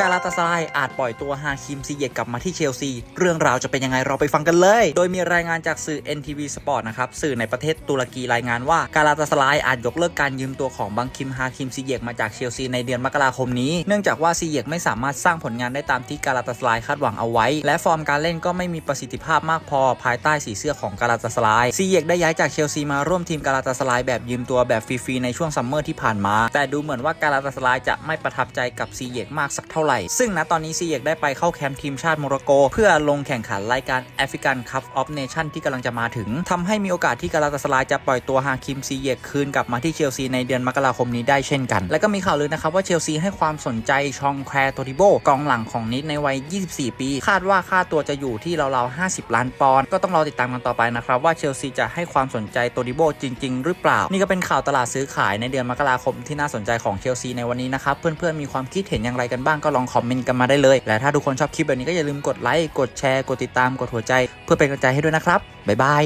กาลาตาซายอาจปล่อยตัวฮาคิมซีเยกกลับมาที่เชลซี เรื่องราวจะเป็นยังไงเราไปฟังกันเลย โดยมีรายงานจากสื่อ NTV Sport นะครับ สื่อในประเทศตุรกีรายงานว่ากาลาตาซายอาจยกเลิกการยืมตัวของบังคิมฮาคิมซีเยกมาจากเชลซีในเดือนมกราคมนี้ เนื่องจากว่าซีเยกไม่สามารถสร้างผลงานได้ตามที่กาลาตาซายคาดหวังเอาไว้ และฟอร์มการเล่นก็ไม่มีประสิทธิภาพมากพอ ภายใต้สีเสื้อของกาลาตาซายซีเยกได้ย้ายจากเชลซีมาร่วมทีมกาลาตาซายแบบยืมตัวแบบฟรีๆในช่วงซัมเมอร์ที่ผ่านมา แต่ดูเหมือนว่ากาลาตาซายจะไม่ประทับใจกับซีเยกมากสักเท่าไหร่ ซึ่งณตอนนี้ซีเยกได้ไปเข้าแคมป์ทีมชาติโมร็อกโก เพื่อลงแข่งขันรายการแอฟริกันคัพออฟเนชั่นที่กำลังจะมาถึงทำให้มีโอกาสที่กาลาตาซารายจะปล่อยตัวฮาคิมซีเยกคืนกลับมาที่เชลซีในเดือนมกราคมนี้ได้เช่นกัน และก็มีข่าวลือนะครับว่าเชลซีให้ความสนใจชองแคร์โตริโบกองหลังของนิดในวัย 24 ปี คาดว่าค่าตัวจะอยู่ที่ราวๆ50 ล้านปอนด์ก็ต้องรอติดตามกันต่อไปนะครับว่าเชลซีจะให้ความสนใจโตริโบจริง ๆ หรือเปล่า นี่ก็เป็นข่าวตลาดซื้อขายในเดือนมกราคมที่น่าสนใจของเชลซีในวันนี้นะครับเพื่อนๆมีความคิดเห็นอย่างไรกันบ้างก็ลองคอมเมนต์กันมาได้เลย และถ้าทุกคนชอบคลิปแบบนี้ก็อย่าลืมกดไลค์ กดแชร์ กดติดตาม กดหัวใจ เพื่อเป็นกำลังใจให้ด้วยนะครับ บ๊ายบาย